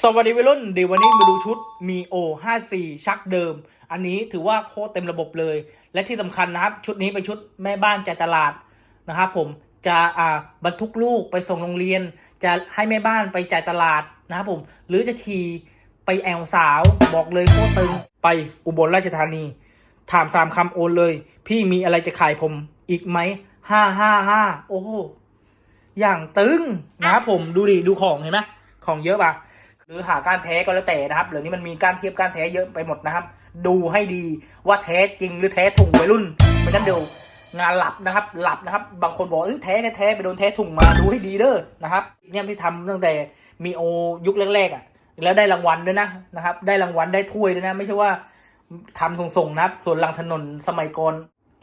สวัสดีวัยรุ่นเดี๋ยววันนี้มาดูชุดมีโอ54ชักเดิม อันนี้ถือว่าโคตรเต็มระบบเลย และที่สำคัญนะครับ ชุดนี้เป็นชุดแม่บ้านจ่ายตลาดนะครับผมจะอ่าบรรทุกลูกไปส่งโรงเรียน จะให้แม่บ้านไปจ่ายตลาดนะครับผม หรือจะขี่ไปแอวสาวบอกเลยโคตรตึงไปอุบลราชธานี ถามสามคำโอนเลย พี่มีอะไรจะขายผมอีกไหมห้าห้าห้าโอ้โอย่างตึงนะครับผมดูดิดูของเห็นไหมของเยอะปะห รือหาการแท้ก็แล้วแต่นะครับเดี๋ยวนี้มันมีการเทียบการแท้เยอะไปหมดนะครับ ดูให้ดีว่าแท้จริงหรือแท้ถุงวัยรุ่นไม่งั้นเดี๋ยวงานหลับนะครับ หลับนะครับ บางคนบอกเอ้ยแท้แท้ๆไปโดนแท้ถุงมาดูให้ดีเด้อนะครับเนี่ยพี่ทำตั้งแต่มีโอยุคแรกๆอะแล้วได้รางวัลด้วยนะนะครับ ได้รางวัลได้ถ้วยด้วยนะ ไม่ใช่ว่าทำส่งๆนะครับ ส่วนหลังถนนสมัยก่อน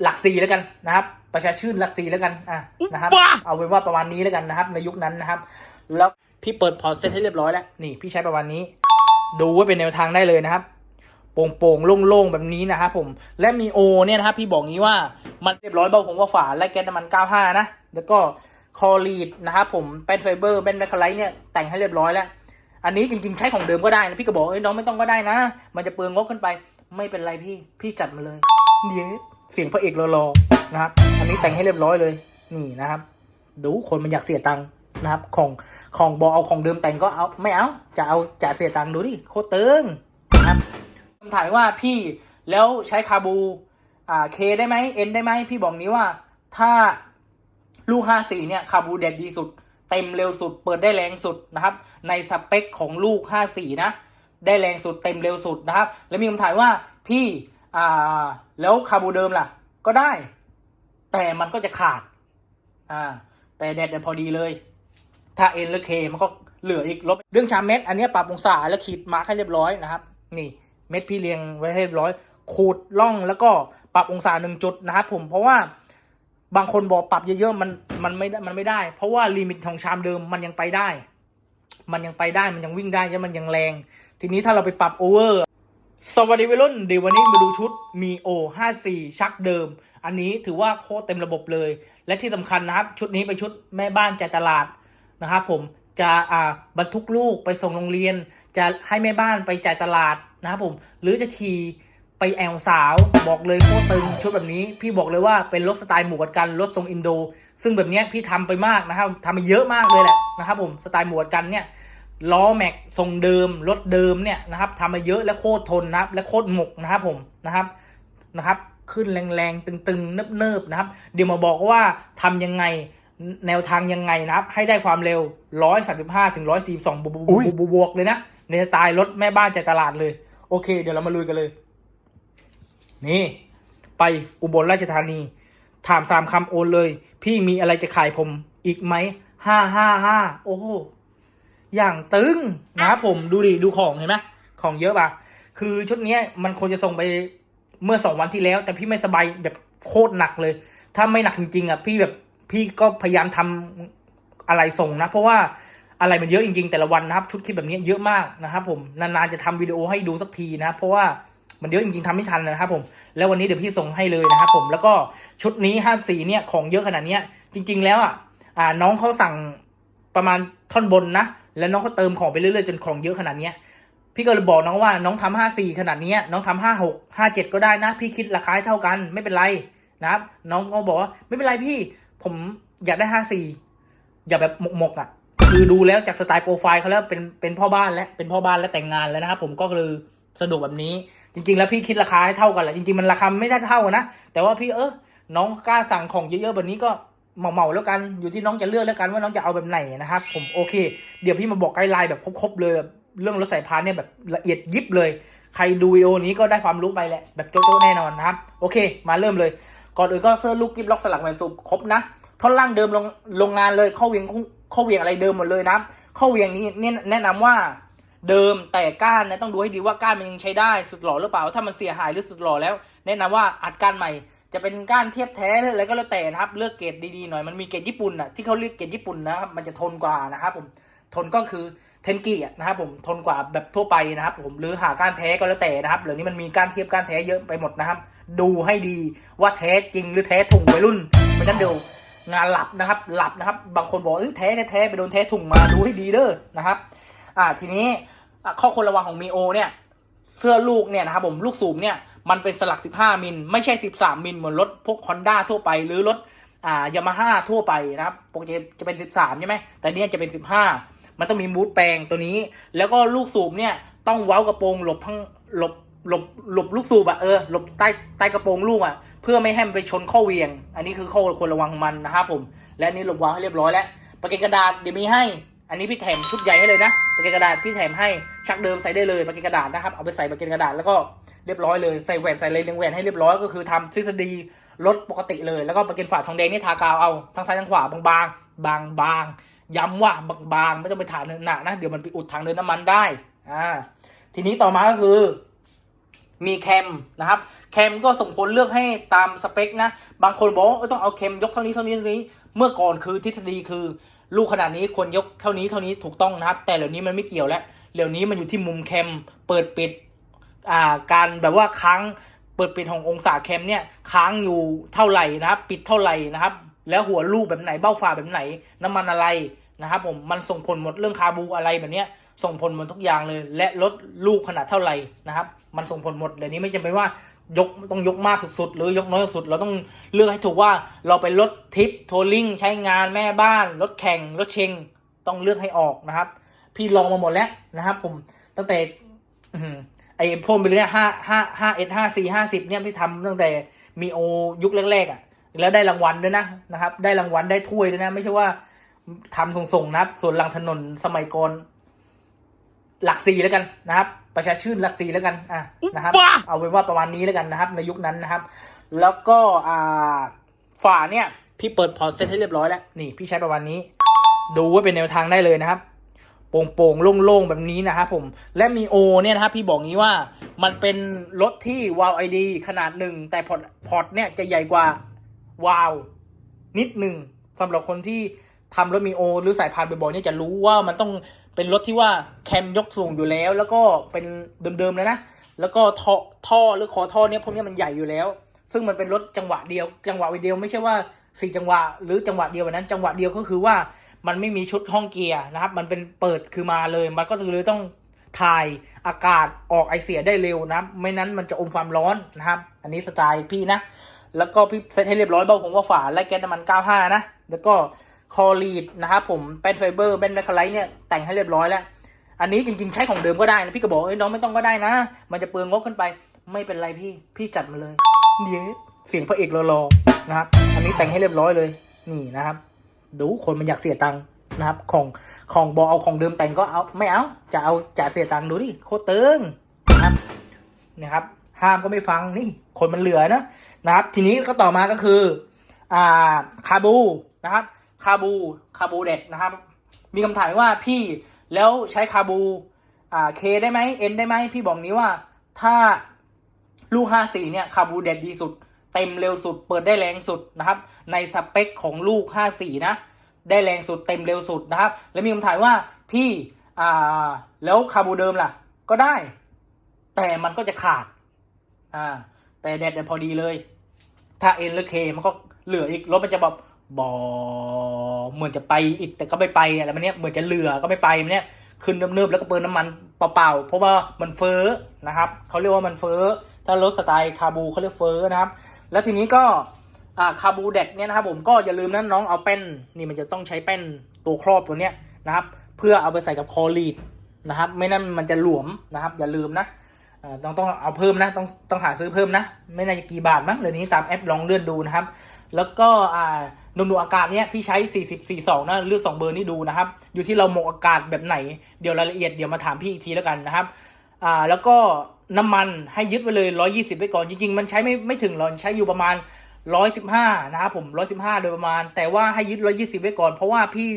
หลักสี่แล้วกันนะครับ ประชาชื่นหลักสี่แล้วกันอะนะครับ เอาเป็นว่าประมาณนี้แล้วกันนะครับ ในยุคนั้นนะครับ แล้ว พี่เปิดพอร์ตเซตให้เรียบร้อยแล้ว นี่พี่ใช้ประมาณนี้ ดูไว้เป็นแนวทางได้เลยนะครับ โป่งๆ โล่งๆ แบบนี้นะครับผม และมีโอเนี่ยนะครับ พี่บอกงี้ว่ามันเรียบร้อยเบาผงว่าฝาและแก๊สน้ำมัน 95 นะ แล้วก็คอรีดนะครับผมแป้นไฟเบอร์แป้นแมคคาไลท์เนี่ยแต่งให้เรียบร้อยแล้ว อันนี้จริงๆ ใช้ของเดิมก็ได้นะพี่ก็บอกเอ้ยน้องไม่ต้องก็ได้นะ มันจะเปลืองงบขึ้นไป ไม่เป็นไรพี่ พี่จัดมาเลย เดี๋ยวเสียงพระเอกรอๆนะครับ อันนี้แต่งให้เรียบร้อยเลย นี่นะครับ ดูคนมันอยากเสียตังค์ นะครับ ของของบอเอาของเดิมแต่งก็เอาไม่เอาจะเอาจะเสียตังค์ดูดิโคตรเติงนะครับคำถามว่าพี่แล้วใช้คาบูอ่าเคได้ไหมเอ็นได้ไหมพี่บอกนี้ว่าถ้าลูก 54 เนี่ยคาบูเด็ดดีสุด เต็มเร็วสุด เปิดได้แรงสุดนะครับ ในสเปคของลูก 54 นะ ได้แรงสุดเต็มเร็วสุดนะครับ แล้วมีคำถามว่าพี่อ่าแล้วคาบูเดิมล่ะ ก็ได้ แต่มันก็จะขาดอ่าแต่แดดเนี่พอดีเลย ถ้าเอ็นหรือเคมันก็เหลืออีกลบเรื่องชามเม็ดอันนี้ปรับองศาแล้วขีดมาร์คให้เรียบร้อยนะครับ นี่เม็ดพี่เรียงไว้ให้เรียบร้อย ขูดล่องแล้วก็ปรับองศาหนึ่งจุดนะครับผมเพราะว่าบางคนบอกปรับเยอะๆมันมันไม่ได้มันไม่ได้ เพราะว่าลิมิตของชามเดิมมันยังไปได้ มันยังไปได้มันยังวิ่งได้ยังมันยังแรง ทีนี้ถ้าเราไปปรับโอเวอร์สวัสดีวัยรุ่นเดี๋ยววันนี้มาดูชุดมีโอ54 ชักเดิม อันนี้ถือว่าโคตรเต็มระบบเลย และที่สำคัญนะครับ ชุดนี้เป็นชุดแม่บ้านใจตลาด นะครับผมจะอ่าบรรทุกลูกไปส่งโรงเรียน จะให้แม่บ้านไปจ่ายตลาดนะครับผมหรือจะขี่ไปแอวสาวบอกเลยโคตรตึงชุดแบบนี้ พี่บอกเลยว่าเป็นรถสไตล์หมวดกันรถทรงอินโด ซึ่งแบบนี้พี่ทำไปมากนะครับทำไปเยอะมากเลยแหละนะครับผมสไตล์หมวดกันเนี่ยล้อแม็กทรงเดิมรถเดิมเนี่ยนะครับทำมาเยอะและโคตรทนนะครับและโคตรหมกนะครับผมนะครับนะครับ ขึ้นแรงๆตึงๆเนิบๆนะครับ เดี๋ยวมาบอกว่าทำยังไง แนวทางยังไงนะครับ ให้ได้ความเร็ว 135ถึง142บวกบวกบวกบวกเลยนะ ในสไตล์รถแม่บ้านใจตลาดเลย โอเค เดี๋ยวเรามาลุยกันเลย นี่ ไปอุบลราชธานี ถามสามคำโอนเลย พี่มีอะไรจะขายผมอีกไหมห้าห้าห้าโอ้โหอย่างตึงนะครับผมดูดิดูของเห็นไหมของเยอะปะคือชุดเนี้ยมันควรจะส่งไปเมื่อสองวันที่แล้ว แต่พี่ไม่สบายแบบโคตรหนักเลย ถ้าไม่หนักจริงๆอะพี่แบบ พี่ก็พยายามทำอะไรส่งนะ เพราะว่าอะไรมันเยอะจริงๆ แต่ละวันนะครับ ชุดคลิปแบบนี้เยอะมากนะครับ ผมนานๆจะทำวิดีโอให้ดูสักทีนะครับเพราะว่ามันเยอะจริงๆทำไม่ทันนะครับผมแล้ววันนี้เดี๋ยวพี่ส่งให้เลยนะครับผมแล้วก็ชุดนี้ห้าสีเนี่ยของเยอะขนาดเนี้ยจริง ๆ แล้วอะอ่าน้องเขาสั่งประมาณท่อนบนนะแล้วน้องก็เติมของไปเรื่อยๆจนของเยอะขนาดเนี้ยพี่ก็เลยบอกน้องว่าน้องทำห้าสี่ขนาดเนี้ยน้องทำห้าหกห้าเจ็ดก็ได้นะ พี่คิดราคาเท่ากันไม่เป็นไรนะครับน้องก็บอกว่าไม่เป็นไรพี่ ผมอยากได้ห้าสี่อย่าแบบหมกๆอะ คือดูแล้วจากสไตล์โปรไฟล์เขาแล้วเป็นเป็นพ่อบ้านแล้วเป็นพ่อบ้านและแต่งงานแล้วนะครับผมก็คือสะดวกแบบนี้ จริง ๆ แล้วพี่คิดราคาให้เท่ากันแหละจริงๆมันราคาไม่ได้เท่ากันนะแต่ว่าพี่เออน้องกล้าสั่งของเยอะๆแบบนี้ก็เหมาๆแล้วกันอยู่ที่น้องจะเลือกแล้วกันว่าน้องจะเอาแบบไหนนะครับผมโอเค เดี๋ยวพี่มาบอกไกด์ไลน์แบบครบๆเลยแบบเรื่องรถสายพานเนี่ยแบบละเอียดยิบเลย ใครดูวิดีโอนี้ก็ได้ความรู้ไปแหละแบบโจ๊ะๆแน่นอนนะครับ โอเค มาเริ่มเลย ก่อนอื่นก็เสื้อลูกกิฟล็อกสลักแมนซูครบนะท่อนล่างเดิมลงโรงงานเลยข้อเวียงข้อเวียงอะไรเดิมหมดเลยนะข้อเวียงนี้เนี่ยแนะนำว่าเดิมแต่ก้านนะต้องดูให้ดีว่าก้านมันยังใช้ได้สุดหล่อหรือเปล่า ถ้ามันเสียหายหรือสุดหล่อแล้ว แนะนำว่าอัดก้านใหม่ จะเป็นก้านเทียบแท้อะไรก็แล้วแต่นะครับเลือกเกรดดีๆหน่อยมันมีเกรดญี่ปุ่นอะที่เขาเรียกเกรดญี่ปุ่นนะครับมันจะทนกว่านะครับผมทนก็คือเทนกิอะนะครับผมทนกว่าแบบทั่วไปนะครับผมหรือหาก้านแท้ก็แล้วแต่นะครับเดี๋ยวนี้มันมีก้านเทียบก้านแท้เยอะไปหมดนะครับ ดูให้ดีว่าแท้จริงหรือแท้ถุงวัยรุ่นไม่งั้นเดี๋ยวงานหลับนะครับหลับนะครับ บางคนบอกเอ้ยแท้แท้ไปโดนแท้ถุงมาดูให้ดีเด้อนะครับ อ่าทีนี้ข้อควรระวังของมีโอเนี่ยเสื้อลูกเนี่ยนะครับผมลูกสูบเนี่ยมันเป็นสลัก 15 มิลไม่ใช่ 13 มิลเหมือนรถพวก Honda ทั่วไปหรือรถอ่ายามาฮ่าทั่วไปนะครับปกติจะเป็น 13 ใช่ไหมแต่เนี่ยจะเป็น 15 มันต้องมีมูดแปลงตัวนี้ แล้วก็ลูกสูบเนี่ยต้องเว้ากระโปรงหลบทั้งหลบ หลบหลบลูกสูบอะเออหลบใต้ใต้กระโปรงลูกอะเพื่อไม่ให้มันไปชนข้อเวียง อันนี้คือข้อควรระวังมันนะครับผม และนี้หลบวาล์วให้เรียบร้อยแล้วปากกนกระดาษเดี๋ยวมีให้ อันนี้พี่แถมชุดใหญ่ให้เลยนะปากกนกระดาษพี่แถมให้ชักเดิมใส่ได้เลยปากกนกระดาษนะครับเอาไปใส่ปากกนกระดาษแล้วก็เรียบร้อยเลยใส่แหวนใส่เลนเลียงแหวนให้เรียบร้อยก็คือทำทฤษฎีรถปกติเลย แล้วก็ปากเกนฝาทองแดงนี่ทากาวเอาทั้งซ้ายทั้งขวาบางบางบางบางย้ำว่าบางบางๆไม่ต้องไปถาเนินหนานะเดี๋ยวมันไปอุดทางเดินน้ำมันได้อ่าทีนี้ต่อมาก็คือ มีแคมนะครับแคมก็สมควรเลือกให้ตามสเปคนะ บางคนบอกว่าเอ้ยต้องเอาแคมยกเท่านี้เท่านี้เท่านี้ เมื่อก่อนคือทฤษฎีคือ ลูกขนาดนี้ควรยกเท่านี้เท่านี้ถูกต้องนะครับ แต่เดี๋ยวนี้มันไม่เกี่ยวแล้วเดี๋ยวนี้มันอยู่ที่มุมแคมเปิดปิดอ่าการแบบว่าค้างเปิดปิดขององศาแคมเนี่ยค้างอยู่เท่าไหร่นะครับปิดเท่าไหร่นะครับ แล้วหัวลูกแบบไหนเบ้าฝาแบบไหนน้ำมันอะไรนะครับผมมันส่งผลหมดเรื่องคาบูอะไรแบบเนี้ย ส่งผลหมดทุกอย่างเลย และลดลูกขนาดเท่าไหร่นะครับ มันส่งผลหมดเดี๋ยวนี้ไม่จำเป็นว่ายกต้องยกมากสุดๆ หรือยกน้อยสุดๆเราต้องเลือกให้ถูกว่าเราไปรถทิปทัวริงใช้งานแม่บ้านรถแข่งรถเชงต้องเลือกให้ออกนะครับ พี่ลองมาหมดแล้วนะครับ ผมตั้งแต่อื้อหือไอ้พวกไปเลยห้าห้าห้าเอสห้าสี่ห้าสิบเนี่ยพี่ทำตั้งแต่มีโอยุคแรกๆอะ แล้วได้รางวัลด้วยนะนะครับ ได้รางวัลได้ถ้วยด้วยนะ ไม่ใช่ว่าทำส่งๆนะครับ ส่วนหลังถนนสมัยก่อน หลักสี่แล้วกันนะครับ ประชาชื่นหลักสี่แล้วกันอะนะครับบ้าเอาเป็นว่าประมาณนี้แล้วกันนะครับ ในยุคนั้นนะครับ แล้วก็อ่าฝาเนี่ยพี่เปิดพอร์ตเซตให้เรียบร้อยแล้วนี่พี่ใช้ประมาณนี้ ดูไว่าเป็นแนวทางได้เลยนะครับโปร่งๆโล่งๆ แบบนี้นะครับผม และมีโอเนี่ยนะครับพี่บอกงี้ว่ามันเป็นรถที่วาล์วไอดีขนาดหนึ่ง แต่พอร์ตพอร์ตเนี่ยจะใหญ่กว่าวาล์วนิดหนึ่งสำหรับคนที่ทำรถมีโอ หรือสายพานบ่อยๆเนี่ยจะรู้ว่ามันต้อง เป็นรถที่ว่าแคมยกสูงอยู่แล้ว แล้วก็เป็นเดิมๆเลยนะ แล้วก็ท่อท่อหรือคอท่อเนี่ยพวกเนี้ยมันใหญ่อยู่แล้ว ซึ่งมันเป็นรถจังหวะเดียว จังหวะเดียวไม่ใช่ว่าสี่จังหวะ หรือจังหวะเดียวแบบนั้น จังหวะเดียวก็คือว่ามันไม่มีชุดห้องเกียร์นะครับ มันเป็นเปิดคือมาเลย มันก็เลยต้องถ่ายอากาศออกไอเสียได้เร็วนะครับ ไม่นั้นมันจะอมความร้อนนะครับ อันนี้สไตล์พี่นะ แล้วก็พี่เซตให้เรียบร้อยเบ้าผมว่าฝาและแก๊สน้ำมัน 95 นะ แล้วก็ คอรีดนะครับผมแป้นไฟเบอร์แป้นแมคคาไลท์เนี่ยแต่งให้เรียบร้อยแล้ว อันนี้จริงๆใช้ของเดิมก็ได้นะพี่ก็บอกเอ้ยน้องไม่ต้องก็ได้นะ มันจะเปลืองงบขึ้นไปไม่เป็นไรพี่พี่จัดมาเลยเย้เสียงพระเอกรอๆนะครับ อันนี้แต่งให้เรียบร้อยเลยนี่นะครับ ดูคนมันอยากเสียตังค์นะครับของของบอเอาของเดิมแต่งก็เอาไม่เอาจะเอาจะเสียตังค์ดูดิโคตรเติงนะครับนะครับ ห้ามก็ไม่ฟังนี่คนมันเหลือนะนะครับ ทีนี้ก็ต่อมาก็คืออ่าคาบูนะครับ คาบูคาบูเด็กนะครับ มีคำถามว่าพี่แล้วใช้คาบูอ่าเคได้ไหมเอ็นได้ไหมพี่บอกนี้ว่าถ้าลูกห้าสี่เนี่ยคาบูเด็ดดีสุด เต็มเร็วสุด เปิดได้แรงสุดนะครับ ในสเปคของลูกห้าสี่นะ ได้แรงสุดเต็มเร็วสุดนะครับ แล้วมีคำถามว่าพี่อ่าแล้วคาบูเดิมล่ะ ก็ได้ แต่มันก็จะขาดอ่าแต่แดดเนี่ยพอดีเลย ถ้าเอ็นหรือเคมันก็เหลืออีกรถมันจะแบบ บอเหมือนจะไปอีกแต่ก็ไม่ไปอะไรมันเนี้ยเหมือนจะเหลือก็ไม่ไปมันเนี้ยขึ้นเนิบๆแล้วก็เปิดน้ำมันเปล่าๆเพราะว่ามันเฟ้อนะครับเขาเรียกว่ามันเฟ้อถ้ารถสไตล์คาบูเขาเรียกเฟ้อนะครับ แล้วทีนี้ก็อ่าคาบูเด็กเนี่ยนะครับผมก็อย่าลืมนะน้องเอาแป้นนี่มันจะต้องใช้แป้นตัวครอบตัวเนี้ยนะครับ เพื่อเอาไปใส่กับคอลีดนะครับ ไม่นั้นมันจะหลวมนะครับ อย่าลืมนะต้องต้องเอาเพิ่มนะต้องต้องหาซื้อเพิ่มนะ ไม่น่าจะกี่บาทมั้งเดี๋ยวนี้ตามแอปลองเลื่อนดูนะครับ แล้วก็อ่า นมดูอากาศเนี้ยพี่ใช้ 40 42นะเลือก 2 เบอร์นี้ดูนะครับ อยู่ที่เราหมกอากาศแบบไหน เดี๋ยวรายละเอียดเดี๋ยวมาถามพี่อีกทีแล้วกันนะครับอ่าแล้วก็น้ำมันให้ยึดไปเลย 120 ไว้ก่อน จริง ๆ มันใช้ไม่ไม่ถึงหรอกใช้อยู่ประมาณ 115 นะครับผม 115 โดยประมาณ แต่ว่าให้ยึด 120 ไว้ก่อน เพราะว่าพี่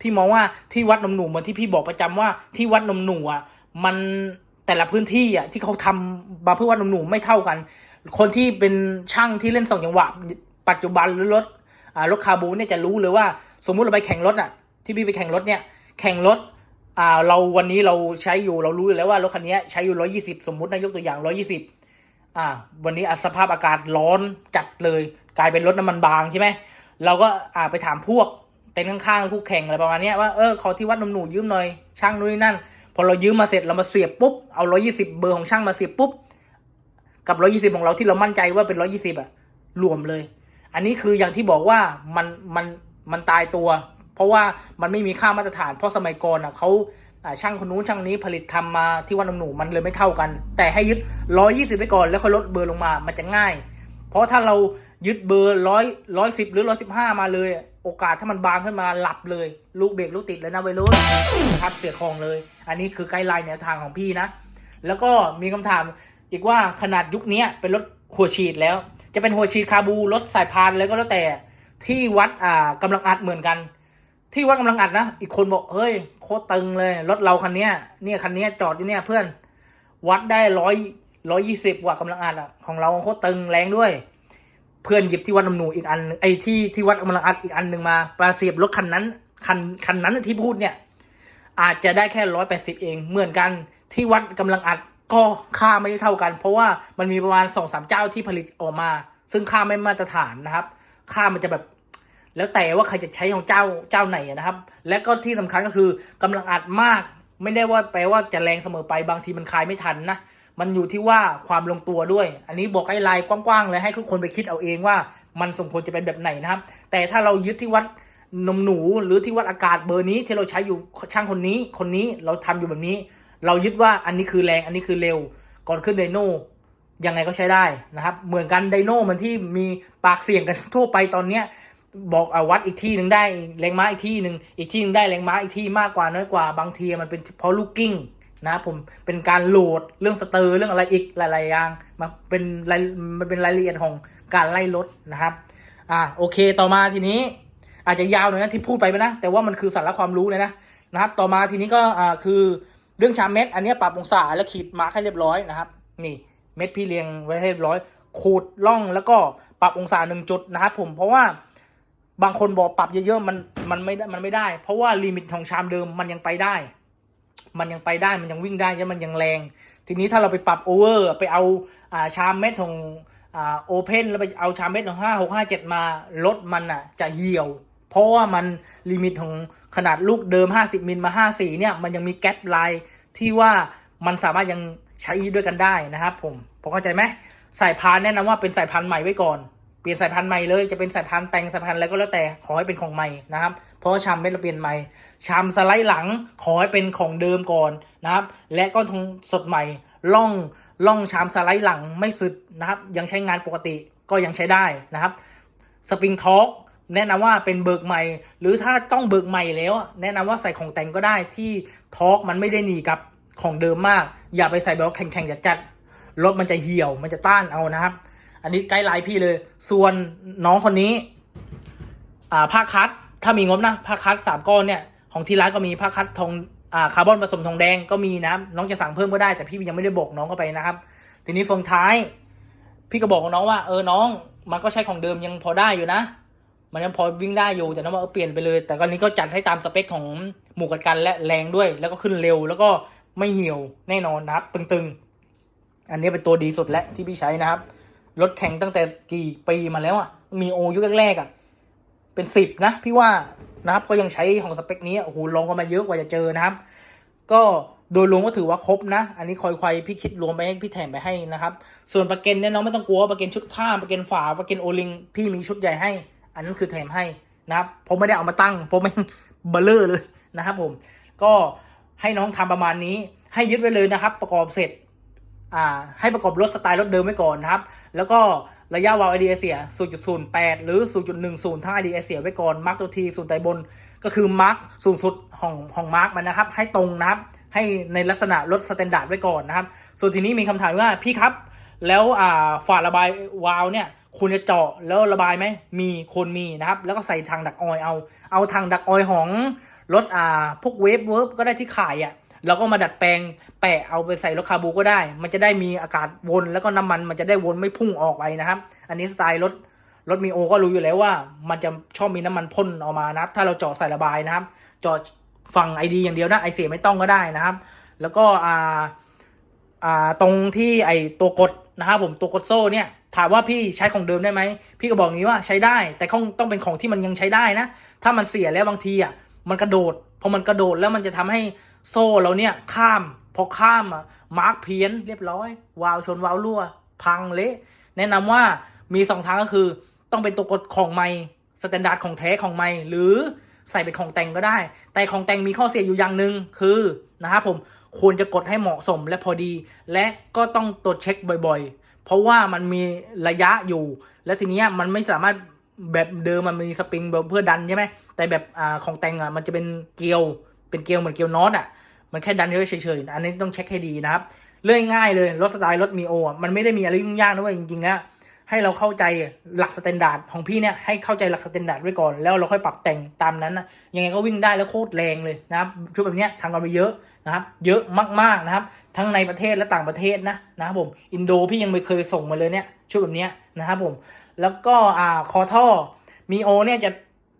พี่มองว่าที่วัดนมหนูเหมือนที่พี่บอกประจำว่าที่วัดนมหนูอะมันแต่ละพื้นที่อะที่เขาทำมาเพื่อวัดนมหนูไม่เท่ากัน คนที่เป็นช่างที่เล่นสองจังหวะปัจจุบันหรือรถ รถคาบูเนี่ยจะรู้เลยว่า สมมุติเราไปแข่งรถอะที่พี่ไปแข่งรถเนี่ยแข่งรถอ่าเราวันนี้เราใช้อยู่เรารู้อยู่แล้วว่ารถคันนี้ใช้อยู่ร้อยี่สิบสมมตินะยกตัวอย่างร้อยี่สิบอ่า วันนี้อสภาพอากาศร้อนจัดเลย กลายเป็นรถน้ำมันบางใช่ไหมเราก็อ่าไปถามพวกเต็นท์ข้างๆคู่แข่งอะไรประมาณนี้ว่าเออขอที่วัดนมหนูยืมหน่อยช่างนู่นนี่นั่น พอเรายืมมาเสร็จเรามาเสียบปุ๊บเอาร้อยี่สิบเบอร์ของช่างมาเสียบปุ๊บกับร้อยี่สิบของเราที่เรามั่นใจว่าเป็นร้อยี่สิบอะรวมเลย อันนี้คืออย่างที่บอกว่ามันมันมันตายตัว เพราะว่ามันไม่มีค่ามาตรฐาน เพราะสมัยก่อนอะเขาช่างคนนู้นช่างนี้ผลิตทำมาที่วัดน้ำหนูมันเลยไม่เท่ากัน แต่ให้ยึดร้อยี่สิบไว้ก่อนแล้วค่อยลดเบอร์ลงมา มันจะง่าย เพราะถ้าเรายึดเบอร์ร้อยร้อยสิบหรือร้อยสิบห้ามาเลย โอกาสถ้ามันบางขึ้นมาหลับเลย ลูกเบรกลูกติดเลยนะไวรุ่นนะครับเสียของเลย อันนี้คือไกด์ไลน์แนวทางของพี่นะ แล้วก็มีคำถามอีกว่าขนาดยุคนี้เป็นรถ หัวฉีดแล้ว จะเป็นหัวฉีดคาบูรถสายพานแล้วก็แล้วแต่ที่วัดอ่ากำลังอัดเหมือนกัน ที่วัดกำลังอัดนะอีกคนบอกเฮ้ยโคตรตึงเลยรถเราคันเนี้ยเนี่ยคันเนี้ยจอดอยู่เนี่ยเพื่อนวัดได้ร้อยร้อยยี่สิบว่ากำลังอัดอะของเราโคตรตึงแรงด้วย เพื่อนหยิบที่วัดน้ำหนูอีกอันไอ้ที่ที่วัดกำลังอัดอีกอันหนึ่งมาปลาเสียบรถคันนั้นคันคันนั้นที่พูดเนี่ยอาจจะได้แค่ร้อยแปดสิบเองเหมือนกันที่วัดกำลังอัด ก็ค่าไม่เท่ากัน เพราะว่ามันมีประมาณสองสามเจ้าที่ผลิตออกมา ซึ่งค่าไม่มาตรฐานนะครับ ค่ามันจะแบบ แล้วแต่ว่าใครจะใช้ของเจ้าเจ้าไหนนะครับ และก็ที่สำคัญก็คือกำลังอัดมาก ไม่ได้ว่าแปลว่าจะแรงเสมอไปบางทีมันคลายไม่ทันนะมันอยู่ที่ว่าความลงตัวด้วย อันนี้บอกไอ้ไลน์กว้างๆเลยให้ทุกคนไปคิดเอาเองว่า มันสมควรจะเป็นแบบไหนนะครับ แต่ถ้าเรายึดที่วัดนมหนูหรือที่วัดอากาศเบอร์นี้ที่เราใช้อยู่ช่างคนนี้คนนี้เราทำอยู่แบบนี้ เรายึดว่าอันนี้คือแรงอันนี้คือเร็ว ก่อนขึ้นไดโน่ยังไงก็ใช้ได้นะครับ เหมือนกันไดโน่มันที่มีปากเสียงกันทั่วไปตอนเนี้ยบอกอวัดอีกที่หนึ่งได้แรงม้าอีกที่หนึ่งอีกที่หนึงได้แรงม้าอีกที่มากกว่าน้อยกว่าบางทีมันเป็นเพราะลูกกิ้งนะผมเป็นการโหลดเรื่องสเตอร์เรื่องอะไรอีกหลายๆอย่างมาเป็นรายมันเป็นรายละเอียดของการไล่รถนะครับอ่าโอเคต่อมาทีนี้ อาจจะยาวหน่อยนะที่พูดไปนะ แต่ว่ามันคือสาระความรู้เลยนะนะครับ ต่อมาทีนี้ก็อ่าคือ เรื่องชามเม็ดอันนี้ปรับองศาและขีดมาร์คให้เรียบร้อยนะครับ นี่เม็ดพี่เรียงไว้ให้เรียบร้อย ขูดล่องแล้วก็ปรับองศาหนึ่งจุดนะครับผมเพราะว่าบางคนบอกปรับเยอะๆมันมันไม่ได้มันไม่ได้ เพราะว่าลิมิตของชามเดิมมันยังไปได้ มันยังไปได้มันยังวิ่งได้ใช่มันยังแรง ทีนี้ถ้าเราไปปรับโอเวอร์ไปเอาอ่าชามเม็ดของอ่าโอเพนแล้วไปเอาชามเม็ดของห้าหกห้าเจ็ดมารถมันอะจะเหี่ยว เพราะว่ามันลิมิตของขนาดลูกเดิม 50 มิลมา 54 เนี่ย มันยังมีแกลบไลน์ที่ว่ามันสามารถยังใช้ด้วยกันได้นะครับผมพอเข้าใจไหมสายพานแนะนำว่าเป็นสายพันธุ์ใหม่ไว้ก่อน เปลี่ยนสายพันธุ์ใหม่เลย จะเป็นสายพันธุ์แต่งสายพันธุ์อะไรก็แล้วแต่ขอให้เป็นของใหม่นะครับ เพราะชามเป็นเราเปลี่ยนใหม่ชามสไลด์หลังขอให้เป็นของเดิมก่อนนะครับ และก็ทงสดใหม่ล่องล่องชามสไลด์หลังไม่สึดนะครับ ยังใช้งานปกติก็ยังใช้ได้นะครับสปริงทอร์ก แนะนำว่าเป็นเบิกใหม่ หรือถ้าต้องเบิกใหม่แล้ว แนะนำว่าใส่ของแต่งก็ได้ที่ทอร์กมันไม่ได้หนีกับของเดิมมาก อย่าไปใส่แบบแข็งๆจัดๆรถมันจะเหี่ยวมันจะต้านเอานะครับ อันนี้ไกด์ไลน์พี่เลย ส่วนน้องคนนี้อ่าผ้าคัดถ้ามีงบนะผ้าคัดสามก้อนเนี่ยของที่ร้านก็มีผ้าคัดทองอ่าคาร์บอนผสมทองแดงก็มีนะน้องจะสั่งเพิ่มก็ได้แต่พี่ยังไม่ได้บอกน้องเข้าไปนะครับ ทีนี้เฟืองท้าย พี่ก็บอกน้องว่าเออน้อง มันก็ใช้ของเดิมยังพอได้อยู่นะ มันยังพอวิ่งได้อยู่แต่น้องว่าเปลี่ยนไปเลย แต่ตอนนี้ก็จัดให้ตามสเปคของหมู่กัดกันและแรงด้วย แล้วก็ขึ้นเร็วแล้วก็ไม่เหี่ยวแน่นอนนะครับ ตึงๆ อันนี้เป็นตัวดีสุดแล้วที่พี่ใช้นะครับรถแข่งตั้งแต่กี่ปีมาแล้วอะมีโอยุคแรกๆอะเป็นสิบนะพี่ว่านะครับก็ยังใช้ของสเปคนี้โอ้โหลองกันมาเยอะกว่าจะเจอนะครับ ก็โดยรวมก็ถือว่าครบนะ อันนี้คอยควายพี่คิดรวมไปให้พี่แถมไปให้นะครับ ส่วนประกันเนี่ยน้องไม่ต้องกลัวประกันชุดผ้าประกันฝาประกันโอลิงพี่มีชุดใหญ่ให้ อันนั้นคือแถมให้นะครับผมไม่ได้เอามาตั้งผมไม่เบลเลอร์เลยนะครับผมก็ให้น้องทำประมาณนี้ให้ยึดไว้เลยนะครับ ประกอบเสร็จอ่าให้ประกอบรถสไตล์รถเดิมไว้ก่อนนะครับ แล้วก็ระยะวาล์วไอเดียเสีย 0.08 หรือ 0.10 ทั้งไอเดียเสียไว้ก่อนมาร์กตัวทีส่วนไตบนก็คือมาร์กสูงสุดของของมาร์กมันนะครับ ให้ตรงนะครับ ให้ในลักษณะรถสแตนดาร์ดไว้ก่อนนะครับ ส่วนทีนี้มีคำถามว่าพี่ครับ แล้วอ่าฝาระบายวาล์วเนี่ยคุณจะเจาะแล้วระบายไหมมีคนมีนะครับ แล้วก็ใส่ทางดักออยเอา เอาทางดักออยของรถอ่าพวกเวฟเวิร์บก็ได้ที่ขายอะแล้วก็มาดัดแปลงแปะเอาไปใส่รถคาบูก็ได้ มันจะได้มีอากาศวนแล้วก็น้ำมันมันจะได้วนไม่พุ่งออกไปนะครับ อันนี้สไตล์รถรถมีโอก็รู้อยู่แล้วว่า มันจะชอบมีน้ำมันพ่นออกมานะครับ ถ้าเราเจาะใส่ระบายนะครับเจาะฝั่งไอดีอย่างเดียวนะไอเสียไม่ต้องก็ได้นะครับ แล้วก็อ่าอ่าตรงที่ไอตัวกด นะครับผมตัวกดโซ่เนี่ยถามว่าพี่ใช้ของเดิมได้ไหมพี่ก็บอกงี้ว่าใช้ได้ แต่ต้องต้องเป็นของที่มันยังใช้ได้นะ ถ้ามันเสียแล้วบางทีอะมันกระโดดพอมันกระโดดแล้วมันจะทำให้โซ่เราเนี่ยข้ามพอข้ามอะมาร์กเพี้ยนเรียบร้อยวาล์วชนวาล์วรั่ว พังเละแนะนำว่ามีสองทางก็คือต้องเป็นตัวกดของไม่สแตนดาร์ดของแท้ของไม่หรือใส่เป็นของแต่งก็ได้ แต่ของแต่งมีข้อเสียอยู่อย่างหนึ่งคือนะครับผม ควรจะกดให้เหมาะสมและพอดี และก็ต้องตรวจเช็คบ่อยๆ เพราะว่ามันมีระยะอยู่ และทีนี้มันไม่สามารถแบบเดิมมันมีสปริงแบบเพื่อดันใช่ไหมแต่แบบอของแต่งอะมันจะเป็นเกลียว เป็นเกลียวเหมือนเกลียวน็อตอะมันแค่ดันเฉยๆอันนี้ต้องเช็คให้ดีนะครับเรื่องง่ายเลยรถสไตล์รถมีโออะมันไม่ได้มีอะไรยุ่งยากนะเว้ยจริงๆนะให้เราเข้าใจหลักสแตนดาร์ดของพี่เนี่ยให้เข้าใจหลักสแตนดาร์ดไว้ก่อนแล้วเราค่อยปรับแต่งตามนั้นนะยังไงก็วิ่งได้แล้วโคตรแรงเลยนะครับชุดแบบเนี้ยทำกันไปเยอะ นะครับเยอะมากๆนะครับ ทั้งในประเทศและต่างประเทศนะนะครับผมอินโดพี่ยังไม่เคยส่งมาเลยเนี่ยชุดแบบเนี้ยนะครับผมแล้วก็อ่าคอท่อมีโอเนี่ยจะ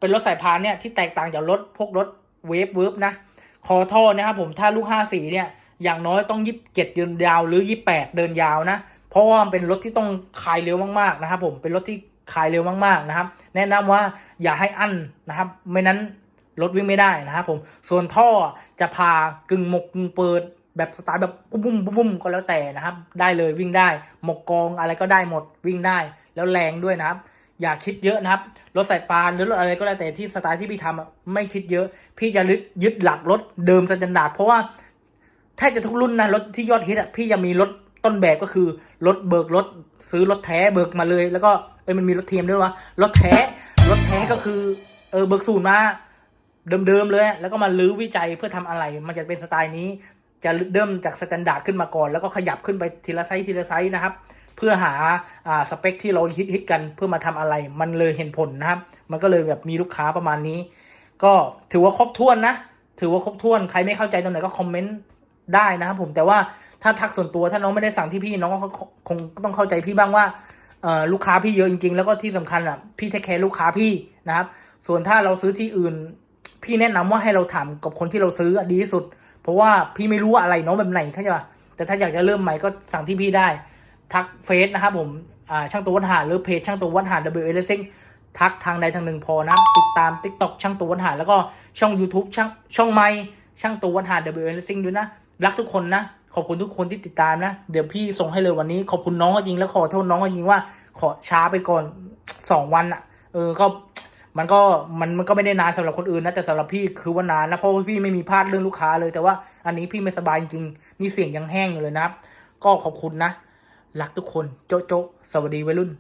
เป็นรถสายพานเนี่ยที่แตกต่างจากรถพวกรถเวฟเวิร์บนะคอท่อนะครับผมถ้าลูก5สีเนี่ยอย่างน้อยต้องยี่สิบเจ็ดเดินยาวหรือยี่แปดเดินยาวนะเพราะว่ามันเป็นรถที่ต้องคายเร็วมากๆนะครับผมเป็นรถที่คายเร็วมากๆนะครับ แนะนำว่าอย่าให้อั้นนะครับไม่นั้น รถวิ่งไม่ได้นะครับผมส่วนท่อจะพากึ่งหมกกึ่งเปิดแบบสไตล์แบบปุ้มปุ้มปุ้มก็แล้วแต่นะครับ ได้เลยวิ่งได้ หมกกองอะไรก็ได้หมดวิ่งได้ แล้วแรงด้วยนะครับ อย่าคิดเยอะนะครับ รถสายปานหรือรถอะไรก็แล้วแต่ที่สไตล์ที่พี่ทำไม่คิดเยอะ พี่จะยึดยึดหลักรถเดิมสแตนดาร์ดเพราะว่าแทบจะทุกรุ่นนะรถที่ยอดฮิตอะพี่จะมีรถต้นแบบก็คือรถเบิกรถซื้อรถแท้เบิกมาเลย แล้วก็เอ้ยมันมีรถเทียมด้วยวะรถแท้รถแท้ก็คือเออเบิกศูนย์มา เดิมๆเลย แล้วก็มาลื้อวิจัยเพื่อทำอะไร มันจะเป็นสไตล์นี้ จะเริ่มจากสแตนดาร์ดขึ้นมาก่อน แล้วก็ขยับขึ้นไปทีละไซส์ทีละไซส์นะครับ เพื่อหาอ่าสเปคที่เราฮิตฮิตกันเพื่อมาทำอะไร มันเลยเห็นผลนะครับ มันก็เลยแบบมีลูกค้าประมาณนี้ ก็ถือว่าครบถ้วนนะ ถือว่าครบถ้วน ใครไม่เข้าใจตรงไหนก็คอมเมนต์ได้นะครับผม แต่ว่าถ้าทักส่วนตัวถ้าน้องไม่ได้สั่งที่พี่น้องก็คงต้องเข้าใจพี่บ้างว่าลูกค้าพี่เยอะจริงๆ แล้วก็ที่สำคัญอะพี่เทคแคร์ลูกค้าพี่นะครับ ส่วนถ้าเราซื้อที่อื่น พี่แนะนำว่าให้เราถามกับคนที่เราซื้อดีที่สุด เพราะว่าพี่ไม่รู้ว่าอะไรเน้องแบบไหนเข้าใจป่ะแต่ถ้าอยากจะเริ่มใหม่ก็สั่งที่พี่ได้ ทักเฟซนะครับผมอ่าช่างตัววัดหาหรือเพจช่างตัววัดหา W L S i n g ทักทางใดทางหนึ่งพอนะติดตาม TikTok ช่างตัววัดหา แล้วก็ช่อง YouTube ช่างช่องไม้ช่างตัววัดหา W L S i n g ด้วยนะรักทุกคนนะ ขอบคุณทุกคนที่ติดตามนะ เดี๋ยวพี่ส่งให้เลยวันนี้ ขอบคุณน้องก็จริงแล้วขอโทษน้องก็จริงว่า ขอช้าไปก่อนสองวันอะ เออก็ มันก็มันมันก็ไม่ได้นานสำหรับคนอื่นนะแต่สำหรับพี่คือว่านานนะเพราะว่าพี่ไม่มีพลาดเรื่องลูกค้าเลย แต่ว่าอันนี้พี่ไม่สบายจริงๆนี่เสียงยังแห้งอยู่เลยนะครับ ก็ขอบคุณนะ รักทุกคนโจ๊ะโจ๊ะสวัสดีวัยรุ่น